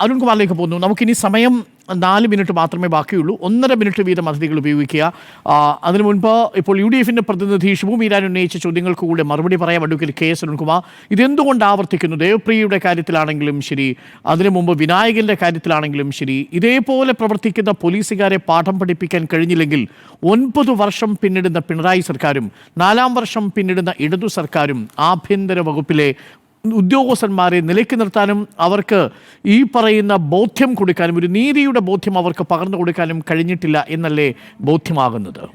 അരുൺകുമാറിലേക്ക് പോകുന്നു. നമുക്കിനി സമയം നാല് മിനിറ്റ് മാത്രമേ ബാക്കിയുള്ളൂ. ഒന്നര മിനിറ്റ് വീതം അതിഥികൾ ഉപയോഗിക്കുക. അതിനു മുൻപ് ഇപ്പോൾ യു ഡി എഫിന്റെ പ്രതിനിധി ഷിബു ഉന്നയിച്ച ചോദ്യങ്ങൾക്ക് കൂടെ മറുപടി പറയാൻ അഡ്വക്കേറ്റ് കെ എസ് അരുൺകുമാർ ഇതെന്തുകൊണ്ട് ആവർത്തിക്കുന്നു? ദേവപ്രിയയുടെ കാര്യത്തിലാണെങ്കിലും ശരി അതിനു മുമ്പ് വിനായകന്റെ കാര്യത്തിലാണെങ്കിലും ശരി ഇതേപോലെ പ്രവർത്തിക്കുന്ന പോലീസുകാരെ പാഠം പഠിപ്പിക്കാൻ കഴിഞ്ഞില്ലെങ്കിൽ ഒൻപത് വർഷം പിന്നിടുന്ന പിണറായി സർക്കാരും നാലാം വർഷം പിന്നിടുന്ന ഇടതു സർക്കാരും ആഭ്യന്തര വകുപ്പിലെ ഉദ്യോഗസ്ഥന്മാരെ നിലയ്ക്ക് നിർത്താനും അവർക്ക് ഈ പറയുന്ന ബോധ്യം കൊടുക്കാനും ഒരു നീതിയുടെ ബോധ്യം അവർക്ക് പകർന്നു കൊടുക്കാനും കഴിഞ്ഞിട്ടില്ല എന്നല്ലേ ബോധ്യമാകുന്നത്?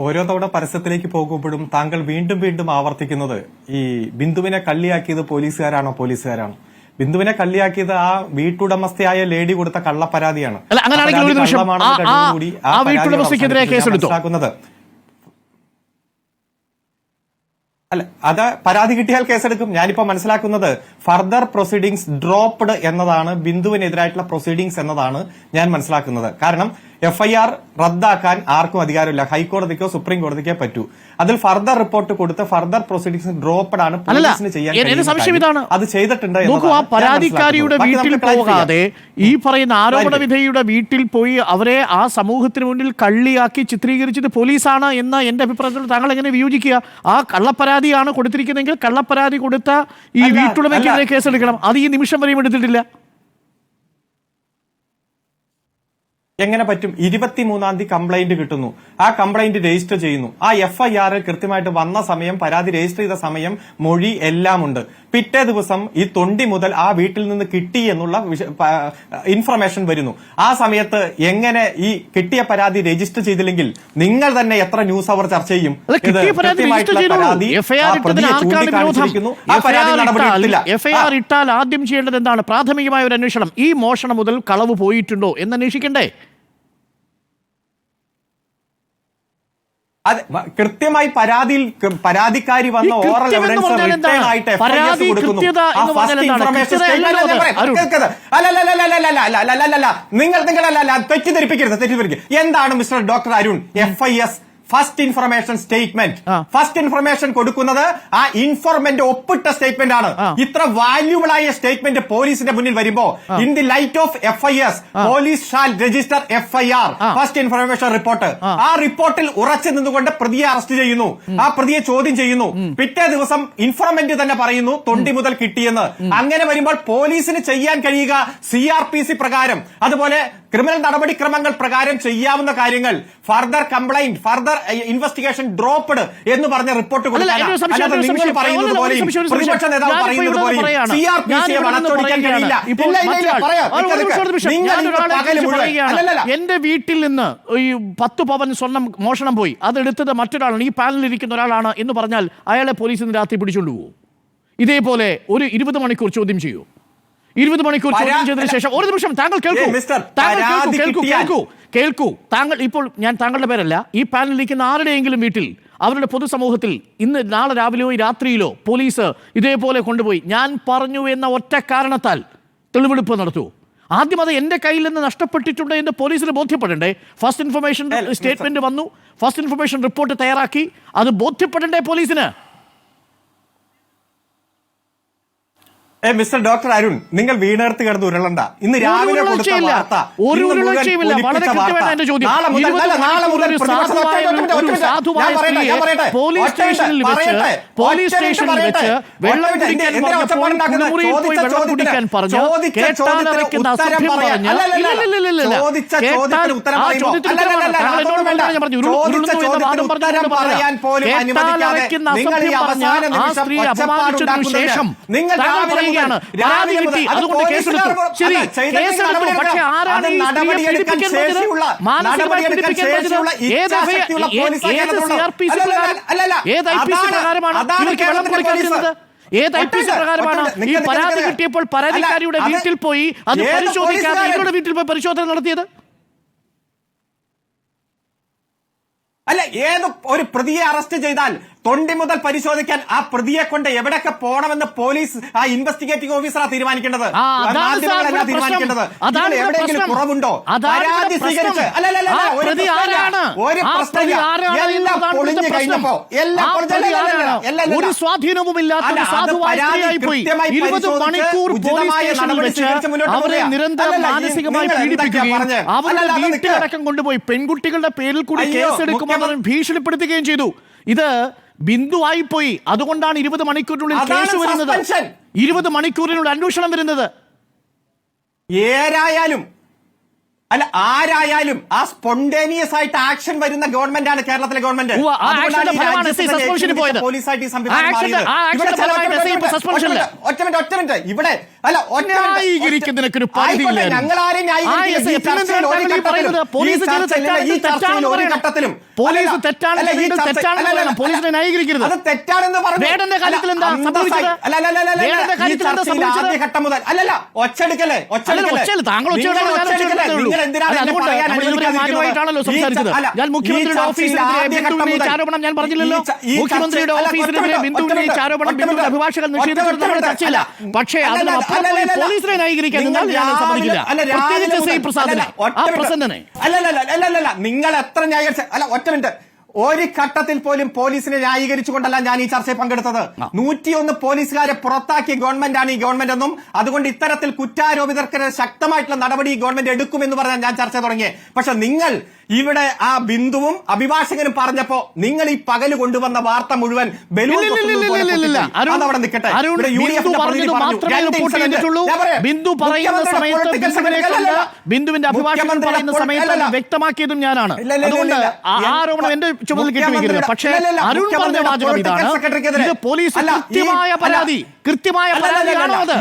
ഓരോ തവണ പരസ്യത്തിലേക്ക് പോകുമ്പോഴും താങ്കൾ വീണ്ടും വീണ്ടും ആവർത്തിക്കുന്നത് ഈ ബിന്ദുവിനെ കള്ളിയാക്കിയത് പോലീസുകാരാണോ പോലീസുകാരാണോ? ബിന്ദുവിനെ കള്ളിയാക്കിയത് ആ വീട്ടുടമസ്ഥയായ ലേഡി കൊടുത്ത കള്ളപ്പരാതിയാണ്. അല്ല, അങ്ങനെയാണെങ്കിൽ ഒരു പരാതി നിമിഷം. കള്ളമാണെന്ന് ആ- ആ- കണ്ടുകൂടി ആ പരാതി വീട്ടുടമസ്ഥയ്ക്കെതിരെ അവസാനിപ്പിച്ചു. ഞാൻ കേസെടുത്തോ? മനസ്സിലാക്കുന്നത് അല്ല അത് പരാതി കിട്ടിയാൽ കേസെടുക്കും. ഞാനിപ്പോ മനസ്സിലാക്കുന്നത് ഫർദർ പ്രൊസീഡിങ്സ് ഡ്രോപ്ഡ് എന്നതാണ് ബിന്ദുവിനെതിരായിട്ടുള്ള പ്രൊസീഡിങ്സ് എന്നതാണ് ഞാൻ മനസ്സിലാക്കുന്നത്. കാരണം എഫ്ഐആർ റദ്ദാക്കാൻ ആർക്കും അധികാരമില്ല. ഹൈക്കോടതിക്കോ സുപ്രീം കോടതിക്കോ പറ്റൂ. അതിൽ ഫർദർ റിപ്പോർട്ട് കൊടുത്ത് ഫർദർ പ്രൊസീഡിംഗ്സ് ഡ്രോപ്പഡ് ആണ് പോലീസിന് ചെയ്യാൻ സംശയം ഇതാണ്? അത് ചെയ്തിട്ടുണ്ട് നോക്കൂ ആ പരാതിക്കാരിയുടെ വീട്ടിൽ. പോകാതെ ഈ പറയുന്ന ആരോപണ വിധേയുടെ വീട്ടിൽ പോയി അവരെ ആ സമൂഹത്തിന് മുന്നിൽ കള്ളിയാക്കി ചിത്രീകരിച്ചിട്ട് പോലീസാണ് എന്ന എന്റെ അഭിപ്രായത്തിൽ താങ്കൾ എങ്ങനെ വിയോജിക്കുക? ആ കള്ളപ്പരാതിയാണ് കൊടുത്തിരിക്കുന്നതെങ്കിൽ കള്ളപ്പരാതി കൊടുത്ത ഈ വീട്ടുടമയ്ക്ക് വീട്ടുടമയ്ക്കെതിരെ. കേസെടുക്കണം. അത് ഈ നിമിഷം വരെയും എടുത്തിട്ടില്ല. എങ്ങനെ പറ്റും? ഇരുപത്തിമൂന്നാം തീയതി കംപ്ലൈന്റ് കിട്ടുന്നു. ആ കംപ്ലൈന്റ് രജിസ്റ്റർ ചെയ്യുന്നു. ആ എഫ് ഐ ആർ കൃത്യമായിട്ട് വന്ന സമയം പരാതി രജിസ്റ്റർ ചെയ്ത സമയം മൊഴി എല്ലാം ഉണ്ട് പിറ്റേ ദിവസം ഈ തൊണ്ടി മുതൽ ആ വീട്ടിൽ നിന്ന് കിട്ടി എന്നുള്ള ഇൻഫർമേഷൻ വരുന്നു. ആ സമയത്ത് എങ്ങനെ ഈ കിട്ടിയ പരാതി രജിസ്റ്റർ ചെയ്തില്ലെങ്കിൽ നിങ്ങൾ തന്നെ എത്ര ന്യൂസ് അവർ ചർച്ച ചെയ്യും? ഇത് കൃത്യമായിട്ടുള്ള. പരാതി ആ? ചൂണ്ടിക്കാണിച്ചിരിക്കുന്നു. പരാതി. ഇട്ടാൽ ആദ്യം ചെയ്യേണ്ടത് എന്താണ്? പ്രാഥമികമായ ഒരു അന്വേഷണം. ഈ മോഷണം മുതൽ കളവ് പോയിട്ടുണ്ടോ എന്ന് അന്വേഷിക്കണ്ടേ? അതെ കൃത്യമായി പരാതിയിൽ പരാതിക്കാരി വന്ന ഓറൽ എവിഡൻസ് റിട്ടേൺ ആയിട്ട് എഫ് ഐ എസ് കൊടുക്കുന്നു. ആ ഫസ്റ്റ് ഇൻഫർമേഷൻ അല്ലല്ലല്ലല്ലല്ലല്ലല്ല. നിങ്ങൾ നിങ്ങളല്ല തെറ്റിദ്ധരിപ്പിക്കരുത് തെറ്റിദ്ധരിപ്പിക്കരുത്. എന്താണ് mister doctor Arun? F I S first information statement first information കൊടുക്കുന്നത് ആ ഇൻഫോർമെന്റ് ഒപ്പിട്ട സ്റ്റേറ്റ്മെന്റ് ആണ്. ഇത്ര വാല്യൂബിൾ ആയ സ്റ്റേറ്റ്മെന്റ് പോലീസിന്റെ മുന്നിൽ വരുമ്പോ in the light of F I S police shall register F I R first information report ആ. റിപ്പോർട്ടിൽ ഉറച്ചു നിന്നുകൊണ്ട് പ്രതിയെ അറസ്റ്റ് ചെയ്യുന്നു. ആ പ്രതിയെ ചോദ്യം ചെയ്യുന്നു. പിറ്റേ ദിവസം ഇൻഫോർമെന്റ് തന്നെ പറയുന്നു തൊണ്ടി മുതൽ കിട്ടിയെന്ന്. അങ്ങനെ വരുമ്പോൾ പോലീസിന് ചെയ്യാൻ കഴിയുക സി ആർ പി സി പ്രകാരം. അതുപോലെ ക്രിമിനൽ നടപടിക്രമങ്ങൾ പ്രകാരം ചെയ്യാവുന്ന കാര്യങ്ങൾ further complaint further investigation dropped എന്ന് പറഞ്ഞ റിപ്പോർട്ട് പറയുന്നത് നേതാവ് പറയുന്നത് എന്റെ വീട്ടിൽ നിന്ന് ഈ പത്ത് പവൻ സ്വർണം മോഷണം പോയി. അതെടുത്തത് മറ്റൊരാളാണ്. ഈ പാനലിൽ ഇരിക്കുന്ന ഒരാളാണ് എന്ന് പറഞ്ഞാൽ അയാളെ പോലീസ് ഇന്ന് രാത്രി പിടിച്ചുകൊണ്ടുപോകും ഇതേപോലെ ഒരു ഇരുപത് മണിക്കൂർ ചോദ്യം ചെയ്യൂ. ഇരുപത് മണിക്കൂർ ചോദ്യം ചെയ്തതിന് ശേഷം ഒരു നിമിഷം താങ്കൾ കേൾക്കൂ. താങ്കൾ കേൾക്കൂ കേൾക്കൂ കേൾക്കൂ കേൾക്കൂ. താങ്കൾ ഇപ്പോൾ ഞാൻ താങ്കളുടെ പേരല്ല ഈ പാനലിൽ ഇരിക്കുന്ന ആരുടെയെങ്കിലും വീട്ടിൽ അവരുടെ പൊതുസമൂഹത്തിൽ ഇന്ന് നാളെ രാവിലെയോ രാത്രിയിലോ പോലീസ് ഇതേപോലെ കൊണ്ടുപോയി. ഞാൻ പറഞ്ഞു എന്ന ഒറ്റ കാരണത്താൽ തെളിവെടുപ്പ് നടത്തൂ. ആദ്യം അത് എന്റെ കയ്യിൽ നിന്ന് നഷ്ടപ്പെട്ടിട്ടുണ്ട് എന്ന് പോലീസിന് ബോധ്യപ്പെടണ്ടേ? ഫസ്റ്റ് ഇൻഫർമേഷൻ സ്റ്റേറ്റ്മെന്റ് വന്നു. ഫസ്റ്റ് ഇൻഫർമേഷൻ റിപ്പോർട്ട് തയ്യാറാക്കി. അത് ബോധ്യപ്പെടണ്ടേ പോലീസിന്? ഏ മിസ്റ്റർ ഡോക്ടർ അരുൺ നിങ്ങൾ വീണേർത്ത് കിടന്ന് ഉരുളണ്ട. ഇന്ന് രാവിലെ കൊടുത്ത പോലീസ് സ്റ്റേഷനിൽ വെച്ച് പോലീസ് സ്റ്റേഷനിൽ വെച്ച് വെള്ളം കുടിക്കാൻ പറഞ്ഞു പറഞ്ഞു ശേഷം നിങ്ങൾ പോവുകയാണ് ആരാണ് ഏത് ഐ പി സി പ്രകാരമാണ് ഈ പരാതി കിട്ടിയപ്പോൾ പരാതിക്കാരിയുടെ വീട്ടിൽ പോയി അത് പരിശോധിക്കാതെ ഇവരുടെ വീട്ടിൽ പോയി പരിശോധന നടത്തിയത്? അല്ല ഏത് ഒരു പ്രതിയെ അറസ്റ്റ് ചെയ്താൽ തൊണ്ടി മുതൽ പരിശോധിക്കാൻ ആ പ്രതിയെ കൊണ്ട് എവിടെയൊക്കെ പോകണമെന്ന് പോലീസ് ആ ഇൻവെസ്റ്റിഗേറ്റിംഗ് ഓഫീസറാ തീരുമാനിക്കേണ്ടത്? മാധ്യമങ്ങളല്ല എവിടെയെങ്കിലും കുറവുണ്ടോ? പരാതി സ്വീകരിച്ച്. ഒരു പ്രശ്നമില്ല. പൊളിഞ്ഞു കഴിഞ്ഞപ്പോ. എല്ലാം. ഒരു മണിക്കൂർ പോലീസ് അവരെ. നിരന്തരം മാനസികമായി പീഡിപ്പിക്കുകയും അവരുടെ. വീട്ടിലടക്കം കൊണ്ടുപോയി. പെൺകുട്ടികളുടെ പേരിൽ കൂടി കേസെടുക്കുമെന്ന് ഭീഷണിപ്പെടുത്തുകയും ചെയ്തു. ഇത് ബിന്ദുവായി പോയി. അതുകൊണ്ടാണ് ഇരുപത് മണിക്കൂറിനുള്ളിൽ കേസ് വരുന്നത്. ഇരുപത് മണിക്കൂറിനുള്ളിൽ അന്വേഷണം വരുന്നത്. ഏരായാലും അല്ല ആരായാലും ആ സ്പോണ്ടേനിയസ് ആയിട്ട് ആക്ഷൻ വരുന്ന ഗവൺമെന്റ് ആണ് കേരളത്തിലെ ഗവൺമെന്റ് ഇവിടെ actionന്റെ ഒറ്റ മിനിറ്റ്, ഒറ്റ മിനിറ്റ് ഇവിടെ അല്ല ഒറ്റ. ഞങ്ങൾ ആരെയും ഘട്ടത്തിലും- പോലീസ് തെറ്റാണെന്ന്. അത് തെറ്റാണെന്ന് പറഞ്ഞു? ആദ്യഘട്ടം മുതൽ അല്ലല്ല ഒച്ചെടുക്കല്ലേ ഒച്ചെടുക്കല്ലേ താങ്കൾ നിങ്ങൾ നിങ്ങൾ ഞാൻ മുഖ്യമന്ത്രിയുടെ ഓഫീസിനെതിരെ ആരോപണം ഞാൻ പറഞ്ഞില്ലല്ലോ. മുഖ്യമന്ത്രിയുടെ ഓഫീസിനെതിരെ ബിന്ദുവിനെ ആരോപണം ബിന്ദുവിന്റെ അഭിഭാഷകൻ ചർച്ചയില്ല. പക്ഷേ അതിന് അപ്പുറം പോലീസിനെ ന്യായീകരിക്കാൻ നിന്നാൽ ഞാൻ സമ്മതിക്കില്ല അല്ല, രാവിലെ പ്രത്യേകിച്ച് മുതൽ- പ്രസാദിനെ. ആ പ്രസന്നനെ. അല്ലല്ല അല്ലല്ല നിങ്ങൾ എത്ര ന്യായീകരിച്ച അല്ല ഒറ്റ മിനിറ്റ്. ഒരു ഘട്ടത്തിൽ പോലും പോലീസിനെ ന്യായീകരിച്ചുകൊണ്ടല്ല ഞാൻ ഈ ചർച്ചയിൽ പങ്കെടുത്തത്. നൂറ്റിയൊന്ന് പോലീസുകാരെ പുറത്താക്കിയ ഗവൺമെന്റാണ് ഈ ഗവൺമെന്റ് എന്നും അതുകൊണ്ട് ഇത്തരത്തിൽ കുറ്റാരോപിതർക്കെതിരെ ശക്തമായിട്ടുള്ള നടപടി ഈ ഗവൺമെന്റ് എടുക്കുമെന്ന് പറഞ്ഞാൽ ഞാൻ ചർച്ച തുടങ്ങിയത്. പക്ഷെ നിങ്ങൾ ഇവിടെ ആ ബിന്ദുവും അഭിഭാഷകനും പറഞ്ഞപ്പോ നിങ്ങൾ ഈ പകൽ കൊണ്ടുവന്ന വാർത്ത മുഴുവൻ അതവിടെ നിൽക്കട്ടെ ബിന്ദു പറയുന്ന സമയത്ത്. ബിന്ദുവിന്റെ അഭിഭാഷകൻ പറയുന്ന സമയത്ത് വ്യക്തമാക്കിയതും ഞാനാണ്. അതുകൊണ്ട് ആരോപണം എന്റെ ചുമതല മുഖ്യമന്ത്രിയുടെ- പക്ഷേ അരുൺ പറഞ്ഞ വാചകം ഇതാണ്. ഇത് പോലീസ് അല്ല, കൃത്യമായ പരാതി. കൃത്യമായ അല്ല, അല്ല, അല്ല, പരാതിയാണോ അത്?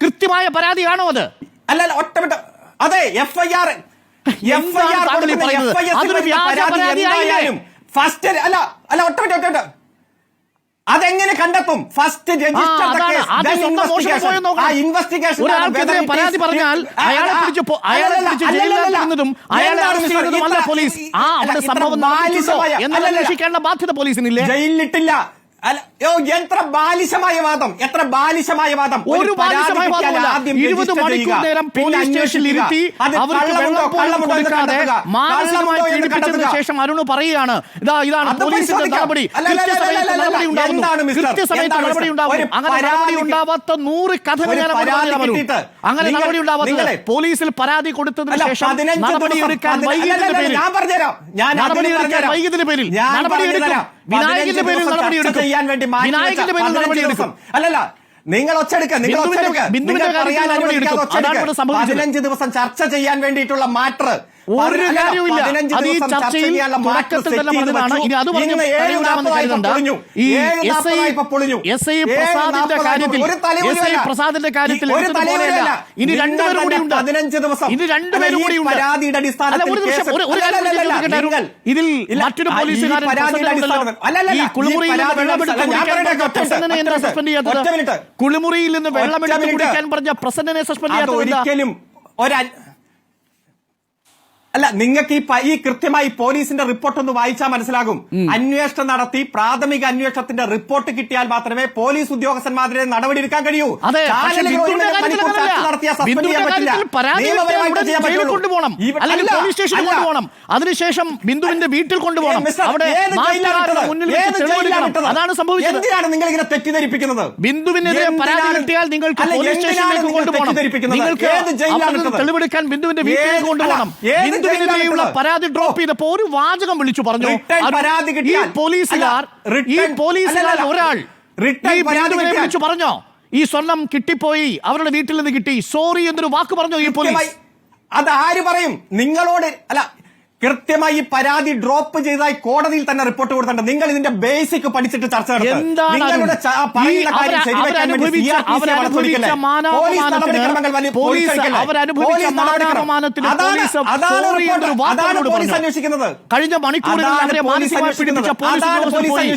കൃത്യമായ പരാതിയാണോ അത്? അല്ലല്ല ഒറ്റപ്പെട്ട അതെ എഫ് ഐ ആർ ഫസ്റ്റ് അല്ല അല്ല ഒറ്റപ്പെട്ട അതെങ്ങനെ കണ്ടെത്തും? ഫസ്റ്റ് പരാതി പറഞ്ഞാൽ അയാളെ പിടിച്ച് അയാളെ പിടിച്ച് ജയിലിലാക്കുന്നതും അയാളെ അറസ്റ്റ് പോലീസ്. ആ അവിടെ സംഭവം എന്നത് അന്വേഷിക്കേണ്ട ബാധ്യത പോലീസിനില്ലേ? ജയിലിലിട്ടില്ല. എത്ര ബാലിശമായ വാദം എത്ര ബാലിശമായ വാദം. ഒരു ബാലിശമായ. ആദ്യം ഇരുപത് മണിക്കൂർ നേരം പോലീസ് സ്റ്റേഷനിൽ. ഇരുത്തി അവർക്ക് വെള്ളം പോലും കൊടുക്കാതെ മാനസികമായി പീഡിപ്പിച്ചതിന് ശേഷം അരുണ് പറയുകയാണ്. ഇതാ ഇതാണ് പോലീസിന്റെ. നടപടി. കൃത്യസമയത്ത് നടപടി ഉണ്ടാവുന്നു? കൃത്യസമയത്ത് നടപടി ഉണ്ടാവും അങ്ങനെ നടപടി ഉണ്ടാവാത്ത നൂറ് കഥകൾ ഞാൻ അങ്ങനെ നടപടി ഉണ്ടാവാത്തത് പോലീസിൽ പരാതി കൊടുത്തതിന് ശേഷം നടപടി എടുക്കാൻ വൈകിയതിന്റെ പേരിൽ. നടപടി എടുക്കാൻ വൈകിയതിന്റെ പേരിൽ. നടപടി എടുക്കും. വിനായകന്റെ പേരിൽ പതിനഞ്ച് നടപടി ചെയ്യാൻ വേണ്ടി വിനായകന്റെ പേരിൽ വെച്ച നടപടി എടുക്കും. അല്ലല്ല നിങ്ങൾ ഒച്ചെടുക്കുക. പതിനഞ്ച് ദിവസം ചർച്ച ചെയ്യാൻ വേണ്ടിയിട്ടുള്ള മാറ്റർ ഒരു കാര്യവുമില്ല. അത് ഈ ചർച്ചയിൽ തുടക്കത്തിൽ തന്നെ പറഞ്ഞതാണ്. ഇനി അത് പറഞ്ഞു തടയൂരാമെന്ന് കരുതണ്ട ഈ എസ് ഐ എസ് ഐ പ്രസാദിന്റെ കാര്യത്തിൽ എസ് ഐ പ്രസാദിന്റെ കാര്യത്തിൽ എടുത്തതുപോലെയല്ല ഇനി രണ്ടുപേരും കൂടി ഉണ്ട്. ഇനി രണ്ടുപേരും കൂടി ഉണ്ട്. അല്ല ഒരു നിമിഷം ഒരു കാര്യം. ഇതിൽ മറ്റൊരു പോലീസുകാരൻ. ഈ കുളിമുറിയിൽ നിന്ന് വെള്ളമെടുത്ത് പ്രസന്നനെ എന്താ സസ്പെൻഡ് ചെയ്യാത്തത്. കുളിമുറിയിൽ നിന്ന് വെള്ളമെടുത്ത് കുടിക്കാൻ പറഞ്ഞ പ്രസന്നനെ സസ്പെൻഡ് ചെയ്യാത്തത് എന്താ? അല്ല നിങ്ങൾക്ക് ഈ ഈ കൃത്യമായി പോലീസിന്റെ റിപ്പോർട്ട് ഒന്ന് വായിച്ചാൽ മനസ്സിലാകും. അന്വേഷണം നടത്തി പ്രാഥമിക അന്വേഷണത്തിന്റെ റിപ്പോർട്ട് കിട്ടിയാൽ മാത്രമേ പോലീസ് ഉദ്യോഗസ്ഥന്മാരെ നടപടി എടുക്കാൻ കഴിയൂ. അതിനുശേഷം ബിന്ദുവിന്റെ വീട്ടിൽ കൊണ്ടുപോകണം. അവിടെ? അതാണ് സംഭവിച്ചത്. എന്തിനാണ് നിങ്ങൾ ഇങ്ങനെ തെറ്റിദ്ധരിപ്പിക്കുന്നത്? ബിന്ദുവിനെതിരെ പരാതി കിട്ടിയാൽ നിങ്ങൾക്ക് പോലീസ് സ്റ്റേഷനിലേക്ക് കൊണ്ടുപോകണം? നിങ്ങൾക്ക്? തെളിവെടുക്കാൻ ബിന്ദുവിന്റെ വീട്ടിലേക്ക് കൊണ്ടുപോകണം. അല്ല, ഏത് ബിന്ദുവിനെതിരെയുള്ള പരാതി ഡ്രോപ്പ് ചെയ്തപ്പോ ഒരു വാചകം വിളിച്ചു പറഞ്ഞു. ഈ പോലീസുകാർ ഈ പോലീസുകാർ ഒരാൾ ഈ ബിന്ദുവിനെ വിളിച്ചു പറഞ്ഞോ? ഈ സ്വർണം കിട്ടിപ്പോയി അവരുടെ വീട്ടിൽ നിന്ന് കിട്ടി. സോറി എന്നൊരു വാക്ക് പറഞ്ഞോ ഈ പോലീസ്? അത് ആര് പറയും? നിങ്ങളോട് അല്ല കൃത്യമായി പരാതി ഡ്രോപ്പ് ചെയ്തതായി കോടതിയിൽ തന്നെ റിപ്പോർട്ട് കൊടുത്തിട്ടുണ്ട്. നിങ്ങൾ ഇതിന്റെ ബേസിക് പഠിച്ചിട്ട് ചർച്ച അതാണ്- പോലീസ്. അന്വേഷിക്കുന്നത്. കഴിഞ്ഞ മണിക്കൂറിൽ പോലീസ് അന്വേഷിക്കുന്നത്. ഉദ്യോഗസ്ഥർ പോലീസ്